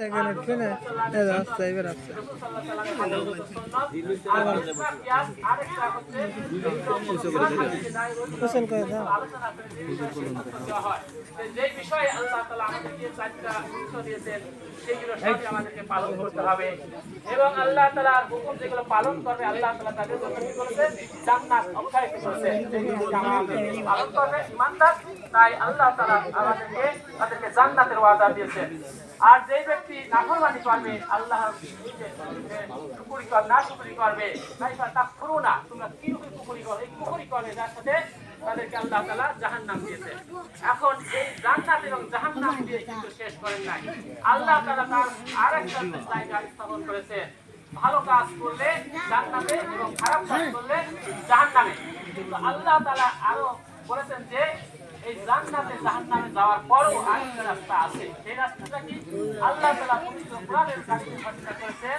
Second ট্রেনে আসছে এবার আসছে গোসল করে দাও। যে বিষয়ে আল্লাহ তালা আমাদেরকে চারটা উৎস দিয়েছেন সেগুলো সবই আমাদেরকে পালন করতে হবে এবং আল্লাহ তালার হুকুম যেগুলো পালন করবে আল্লাহ তালা তাদের জন্য কি করেছেন জান্নাত অক্ষায়িত করেছেন পালন করবে ইমানদার তাই আল্লাহ তালা আমাদেরকে তাদেরকে জান্নাতের ওয়াদা দিয়েছেন আর যে ব্যক্তি নাফরমানি করবে আল্লাহ শুকুরি করবে না শুকুরি করবে। তাই তা করো না তোমরা কি কুকুরি করো? এই কুকুরি করবে যার সাথে তাদেরকে আল্লাহ তালা জাহান নাম দিয়েছে। এখন এই জান্নাত এবং জাহান নাম দিয়ে কিন্তু শেষ করেন নাই। আল্লাহ তালা তার আর একটা জায়গা স্থাপন করেছে। ভালো কাজ করলে জান্নাতে এবং খারাপ কাজ করলে জাহান নামে কিন্তু আল্লাহ তালা আরও বলেছেন যে এই জান্নাতে যাওয়ার পরও আরেকটা রাস্তা আছে। সেই রাস্তাটা কি? আল্লাহ তাআলা পবিত্র কোরআনের কাছে করেছেন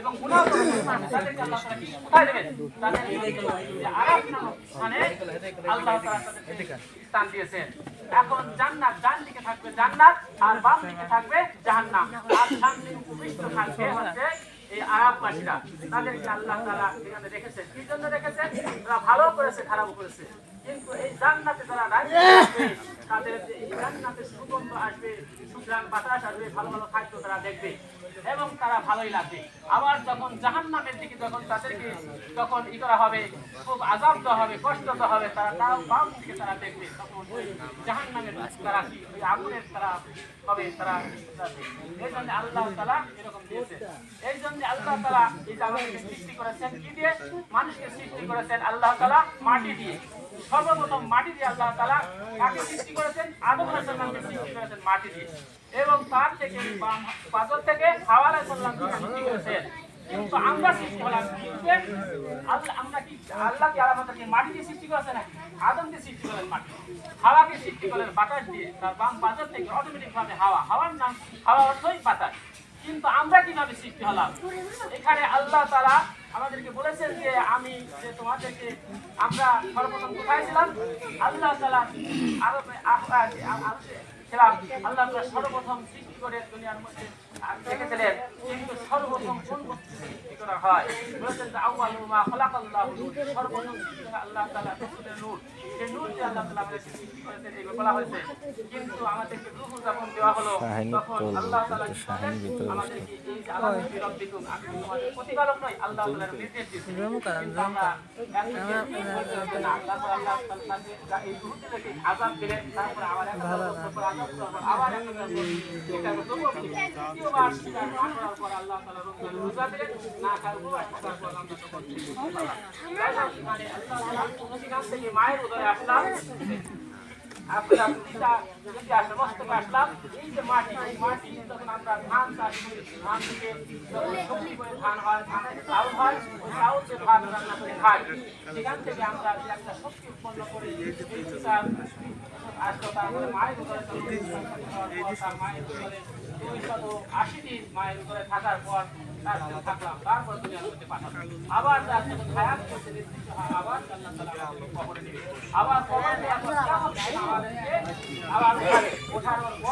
এবং গুনাহ করছে, তাদেরকে আল্লাহ তাআলা কোথায় দেবেন? তাদের আরাফ নামক স্থানে আল্লাহ তাদেরকে স্থান দিয়েছেন। এখন জান্নাত ডান দিকে থাকবে জান্নাত আর বাম দিকে থাকবে জাহান্নাম। আর সামনে উপবিষ্ট থাকবে হচ্ছে এই আরববাসীরা তাদেরকে আল্লাহ তাআলা এখানে রেখেছেন। কি জন্য রেখেছেন? তারা ভালো করেছে খারাপ করেছে। কিন্তু এই জান্নাতে রাজি তাদের এই জান্নাতে সুগন্ধ আসবে সুগ্রাম বাতাস আসবে ভালো ভালো খাদ্য তারা দেখবে। এবং তারা ভালোই লাগবে। আবার যখন জাহান্নামের দিকে যখন তাদেরকে যখন ই করা হবে, খুব আজাব দেওয়া হবে, কষ্ট দেওয়া হবে, তারা তাও বাম দিকে তারা দেখবে, তখন ওই জাহান্নামের তারা কি, ওই আগুনের তারা হবে, তারা এই জন্য আল্লাহ তালা এরকম দিয়েছে। এই জন্য আল্লাহ তালা এই আমাদেরকে সৃষ্টি করেছেন কি দিয়ে? মানুষকে সৃষ্টি করেছেন আল্লাহ তালা মাটি দিয়ে। সর্বপ্রথম মাটি দিয়ে আল্লাহ তালা কাকে সৃষ্টি করেছেন, আদম আলাইসাল্লামকে সৃষ্টি করেছেন মাটি দিয়ে। এবং তার থেকে পাথর থেকে হাওয়া আলাইসাল্লামকে সৃষ্টি করেছেন। কিন্তু আমরা সৃষ্টি হলাম কি দিয়ে? আল্লাহ আমরা কি আল্লাহ কি মাটি দিয়ে সৃষ্টি করেছে নাকি? আদমকে সৃষ্টি করেন মাটি হাওয়াকে সৃষ্টি করেন বাতাস দিয়ে। তার বাম পাথর থেকে অটোমেটিক ভাবে হাওয়া। হাওয়ার নাম হাওয়া অর্থই বাতাস। কিন্তু আমরা কীভাবে সৃষ্টি হলাম? এখানে আল্লাহ তারা আমাদেরকে বলেছেন যে আমি যে তোমাদেরকে আমরা সর্বপ্রথম কোথায় ছিলাম? আল্লাহ তালা আরও ছিলাম আল্লাহ তালা সর্বপ্রথম সৃষ্টি করে দুনিয়ার মধ্যে রেখেছিলেন। কিন্তু সর্বপ্রথম হয়? বলেছেন যে খালাকাল্লাহু। নূর সর্বপ্রথম আল্লাহ রাসূলের আল্লাহ কিন্তু আমাদেরকে দেওয়া হলো তখন আল্লাহ তাআলা কি আমাদেরকে এই যে আল্লাহ নই আল্লাহ তাআলার নির্দেশ দিয়েছেন তারপর তাআলা মায়ের উদরে আসলাম আপনার পিতা যদি এই যে মাটি ধান করি ধান সবজি ধান হয় হয় চাউল যে ভাত রান্না করে সেখান থেকে আমরা একটা উৎপন্ন করি এই পিতা আসলো মায়ের মায়ের দুইশত আশি দিন মায়ের উপরে থাকার পর তার সাথে থাকলাম তারপর তুমি আমাকে পাঠাবো আবার তার সাথে খায়াত করতে আবার আল্লাহ তাআলা আমাদেরকে কবরে নেবে আবার কবরে আবার আমাদেরকে আবার ওঠানোর পর